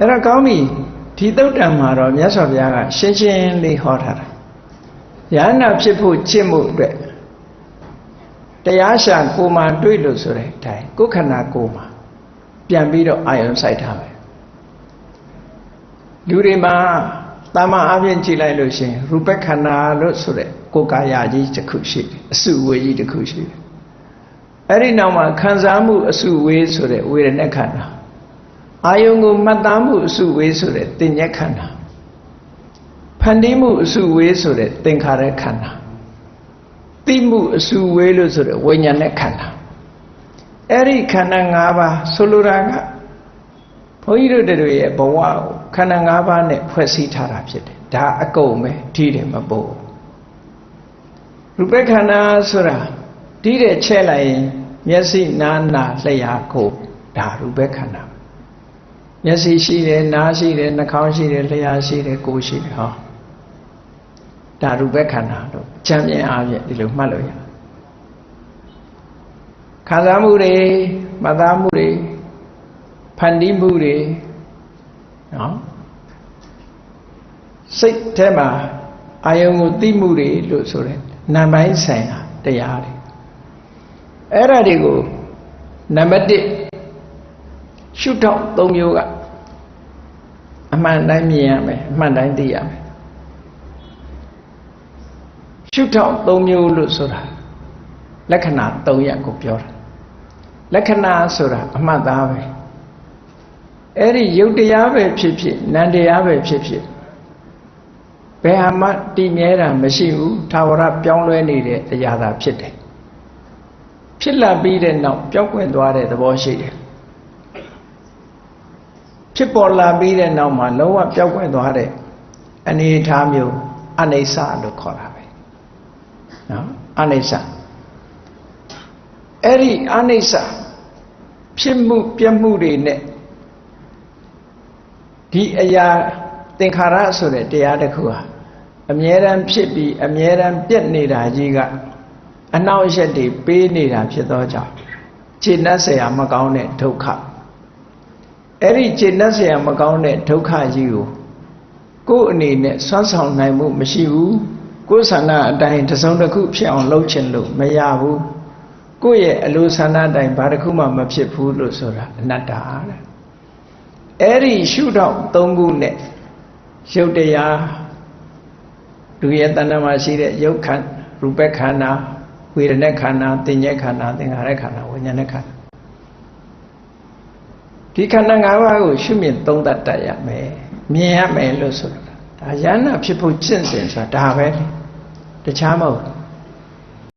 အဲ့တော့ကောင်းပြီဒီသုတ်တံမှာတော့မြတ်စွာဘုရားကရှင်းရှင်းလေးဟောထားတာယန္နာဖြစ်ဖို့ချစ်မှုအတွက်တရားရှာကိုယ်မှတွေ့လို့ဆိုတဲ့အတိုင်းကိုယ်ခန္ဓာကိုယ်မှာပြန်ပြီးတော့အာယုံစိုက်ထားမယ်လူတွေမှာတာမန်အပြင်ကြည့်လိုက်လို့ရှိရင်ရူပခန္ဓာလို့ဆိုတဲ့ကိုယ်ကာယကြီးတစ်ခုရှိတယ်အစုဝေကြီးတစ်ခုရှိတယ်အဲ့ဒီနောက်မှာခံစားမှုအစုဝေးဆိုတဲ့ဝေဒနာခန္ဓာ အာယုံကိုမှတ်သားမှုအစုဝေးဆိုတဲ့သင်ညက်ခန္ဓာဖန်တီးမှုအစုဝေးဆိုတဲ့သင်္ခါရခန္ဓာသိမှုအစုဝေးလို့ဆိုတဲ့ဝိညာဉ်နဲ့ခန္ဓာအဲ့ဒီခန္ဓာ၅ပါးဆိုလိုတာကဘုန်းကြီးတို့တွေရဲ့ဘဝကိုခန္ဓာ၅ပါးနဲ့ဖွဲ့စည်းထားတာဖြစ်တယ်ဒါအကုန်ပဲဒီတယ်မပို့ရူပခန္ဓာဆိုတာဒီတဲ့ချဲ့လိုက်ရင်မျက်စိနားနာလျှာကိုဒါရူပခန္ဓာ မျက်စိရှိတယ်နားရှိတယ်နှာခေါင်းရှိတယ်လျှာရှိတယ်ကိုယ်ရှိတယ်ဟောဒါရူပခန္ဓာတော့ချမ်းမြင်အားဖြင့်ဒီလိုမှတ်လို့ရခံစားမှုတွေမှတ်သားမှုတွေဖန်တီးမှုတွေနော်စိတ်ထဲမှာအာယုံကိုသိမှုတွေလို့ဆိုတဲ့နာမ်ပိုင်းဆိုင်ရာတရားတွေအဲ့ဒါတွေကိုနံပါတ်1 ရှုထောင့်၃မျိုးကအမှန်တိုင်းမြင်ရမယ်အမှန်တိုင်းသိရမယ်ရှုထောင့်၃မျိုးလို့ဆိုတာလက္ခဏာ၃ရပ်ကိုပြောတာလက္ခဏာဆိုတာအမှတ်သားပဲအဲ့ဒီယုတ်တရားပဲဖြစ်ဖြစ်နံတရားပဲဖြစ်ဖြစ်ဘယ်ဟာမှတည်မြဲတာမရှိဘူးသာဝရပြောင်းလဲနေတဲ့အရာသာဖြစ်တယ်ဖြစ်လာပြီးတဲ့နောက်ပျောက်ကွယ်သွားတဲ့သဘောရှိတယ် ဖြစ်ပေါ်လာပြီးတဲ့နောက်မှာလောဘပျောက်ကွယ်သွားတဲ့အနေအထားမျိုးအနိစ္စလို့ခေါ်တာပဲနော်အနိစ္စအဲ့ဒီအနိစ္စဖြစ်မှုပြက်မှုတွေနဲ့ဒီအရာသင်္ခါရဆိုတဲ့တရားတစ်ခုဟာအမြဲတမ်းဖြစ်ပြီးအမြဲတမ်းပြက်နေတာကြီးကအနှောင့်အယှက်တွေပေးနေတာဖြစ်သောကြောင့်ခြေနှက်ဆရာမကောင်းတဲ့ဒုက္ခ အဲ့ဒီခြေနှက်เสียမကောင်းတဲ့ဒုက္ခကြီးကိုကိုယ်အနေနဲ့ဆွမ်းဆောင်နိုင်မှုမရှိဘူးကိုယ်ဆန္ဒအတိုင်းတစုံတစ်ခုဖြစ်အောင်လုပ်ချင်လို့မရဘူးကိုယ့်ရဲ့အလိုဆန္ဒအတိုင်းဘာတစ်ခုမှမဖြစ်ဘူးလို့ဆိုတာအနတ္တတဲ့အဲ့ဒီရှုထောင့်၃ခုနဲ့ရုပ်တရားလူရဲ့တဏ္ဍမှာရှိတဲ့ရုပ်ခန္ဓာရူပခန္ဓာဝေဒနာခန္ဓာသင်ညက်ခန္ဓာသင်္ခါရခန္ဓာဝိညာဉ်ခန္ဓာ ဒီခန္ဓာ၅ပါးကိုရှုမြင်သုံးသပ်တတ်ရမယ်မြင်ရမယ်လို့ဆိုတာဒါယန္နာဖြစ်ဖို့ကျင့်စဉ်ဆိုတာဒါပဲလေတခြားမဟုတ်